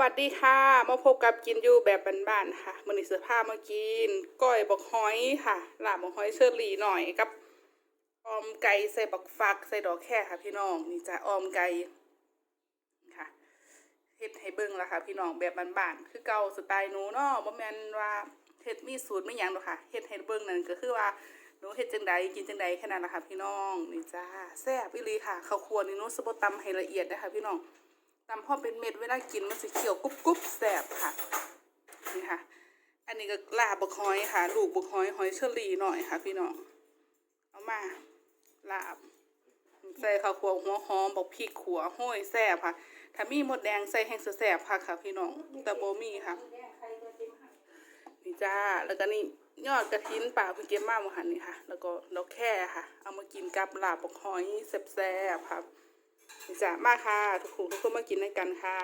วัสดีค่ะ มาพบกับกินอยู่แบบบ้านๆค่ะมือนี้เสื้อผ้ามากินก้อยบักฮอยค่ะลาบบักฮอยเชอรี่หน่อยกับออมไก่ใส่บักฟักใส่ดอกแค่ค่ะ พี่น้องนี่จะออมไก่ค่ะเฮ็ดให้เบิ่งละค่ะ พี่น้องแบบบ้านๆคือเก่าสไตล์หนูเนาะบ่แม่นว่าเฮ็ดมีสูตรไม่หยังหรอกค่ะเฮ็ดให้เบิ่งนั่นก็คือว่าหนูเฮ็ดจังใดกินจังใดแค่นั้นละค่ะ พี่น้องนี่จ้าแซ่บอีหลีค่ะข้าวคั่วนี่หนูสิบ่ตำให้ละเอียดนะคะพี่น้อง ตำพ่อเป็นเม็ดเวลากินมันสิเขียวกรุบกรุบแสบค่ะนี่ค่ะ อันนี้ก็ลาบกฮอยค่ะ ลูกบกฮอยหอยเชอรี่หน่อยค่ะ พี่น้องเอามาลาบใส่ข้าวคั่วหัวหอมบอกพริกขัวห้อยแซบค่ะ ถ้ามีหมดแดงใส่แห้งแซ่บค่ะค่ะ พี่น้องแต่โบมีค่ะนี่จ้าแล้วก็นี่ยอดกระถินป่าเพิ่งเก็บมาเมื่อหันนี่ค่ะ แล้วก็ดอกแค่ค่ะ เอามากินกับลาบบกฮอยแซ่บๆค่ะ จ้ะมาค่ะทุกคนทุกคนมากินด้วยกันค่ะ